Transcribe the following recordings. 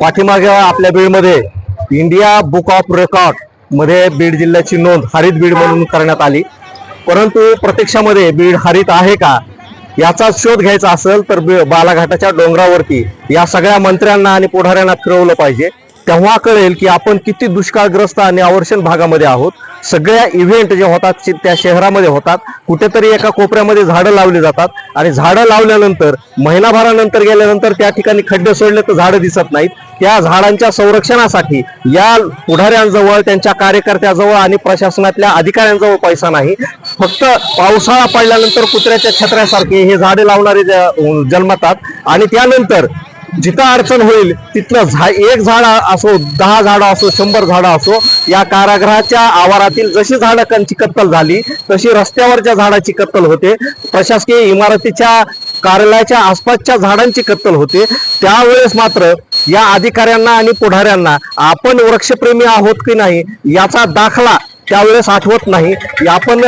पाठीमागे आपल्या बीडमध्ये. इंडिया बुक ऑफ रेकॉर्डमध्ये बीड जिल्ह्याची नोंद हरित बीड म्हणून करण्यात आली. परंतु प्रत्यक्षामध्ये बीड हरित आहे का? याचा शोध घ्यायचा असेल तर बालाघाटाच्या डोंगरावरती या सगळ्या मंत्र्यांना आणि पुढाऱ्यांना फिरवलं पाहिजे. तेव्हा कळेल की आपण किती दुष्काळग्रस्त आणि अवर्षण भागामध्ये आहोत. सगळ्या इव्हेंट जे होतात त्या शहरामध्ये होतात. कुठेतरी एका कोपऱ्यामध्ये झाडं लावली जातात. आणि झाडं लावल्यानंतर महिनाभरानंतर गेल्यानंतर त्या ठिकाणी खड्डे सोडले तर झाडं दिसत नाहीत. त्या झाडांच्या संरक्षणासाठी या पुढाऱ्यांजवळ त्यांच्या कार्यकर्त्याजवळ आणि प्रशासनातल्या अधिकाऱ्यांजवळ पैसा नाही. फक्त पावसाळा पडल्यानंतर कुत्र्याच्या छत्र्यासारखे हे झाडे लावणारे ज- जन्मतात. आणि त्यानंतर जिथं अडचण होईल तिथलं झा एक झाड असो दहा झाडं असो शंभर झाडं असो या कारागृहाच्या आवारातील जशी झाडांची कत्तल झाली तशी रस्त्यावरच्या झाडाची कत्तल होते. प्रशासकीय इमारतीच्या कार्यालयाच्या आसपासच्या झाडांची कत्तल होते. त्यावेळेस मात्र या अधिकाऱ्यांना आणि पुढाऱ्यांना आपण वृक्षप्रेमी आहोत की नाही याचा दाखला त्यावेळेस आठवत नाही. आपण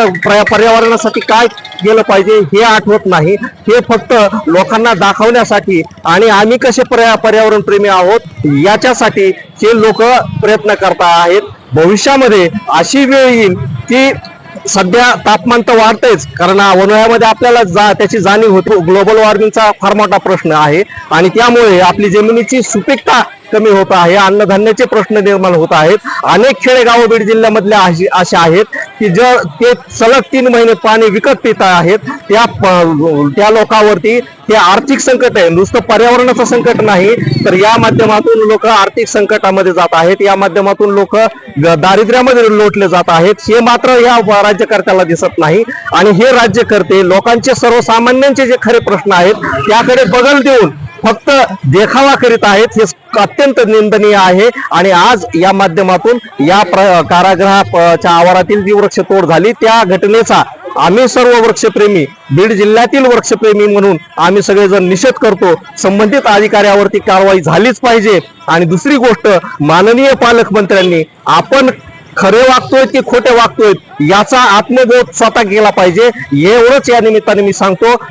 पर्यावरणासाठी काय केलं पाहिजे हे आठवत नाही. हे फक्त लोकांना दाखवण्यासाठी आणि आम्ही कसे पर्या पर्यावरण प्रेमी आहोत याच्यासाठी हे लोक प्रयत्न करता आहेत. भविष्यामध्ये अशी वेळ येईल की सध्या तापमान तर वाढतंयच. कारण उन्हाळ्यामध्ये आपल्याला जा त्याची जाणीव होतो. ग्लोबल वॉर्मिंगचा फार मोठा प्रश्न आहे. आणि त्यामुळे आपली जमिनीची सुपीकता कमी होत आहे. अन्नधान्याचे प्रश्न निर्माण होत आहेत. अनेक खेडेगाव बीड जिल्ह्यामधले अशी असे आहेत की जर ते सलग तीन महिने पाणी विकत पित आहेत त्या प- त्या लोकांवरती हे आर्थिक संकट आहे. नुसतं पर्यावरणाचं संकट नाही तर या माध्यमातून लोक आर्थिक संकटामध्ये जात आहेत. या माध्यमातून लोक दारिद्र्यामध्ये लोटले जात आहेत. हे मात्र या राज्यकर्त्याला दिसत नाही. आणि हे राज्यकर्ते लोकांचे सर्वसामान्यांचे जे खरे प्रश्न आहेत त्याकडे बदल देऊन फक्त देखावा करीत आहेत हे अत्यंत निंदनीय आहे. आणि आज या माध्यमातून या प्र- कारागृहाच्या आवारातील जी वृक्षतोड झाली त्या घटनेचा आम्ही सर्व वृक्षप्रेमी बीड जिल्ह्यातील वृक्षप्रेमी म्हणून आम्ही सगळेजण निषेध करतो. संबंधित अधिकाऱ्यावरती कारवाई झालीच पाहिजे. आणि दुसरी गोष्ट माननीय पालकमंत्र्यांनी आपण खरे वागतोय की खोटे वागतोय याचा आत्मबोध स्वतः केला पाहिजे. एवढंच या निमित्ताने मी सांगतो.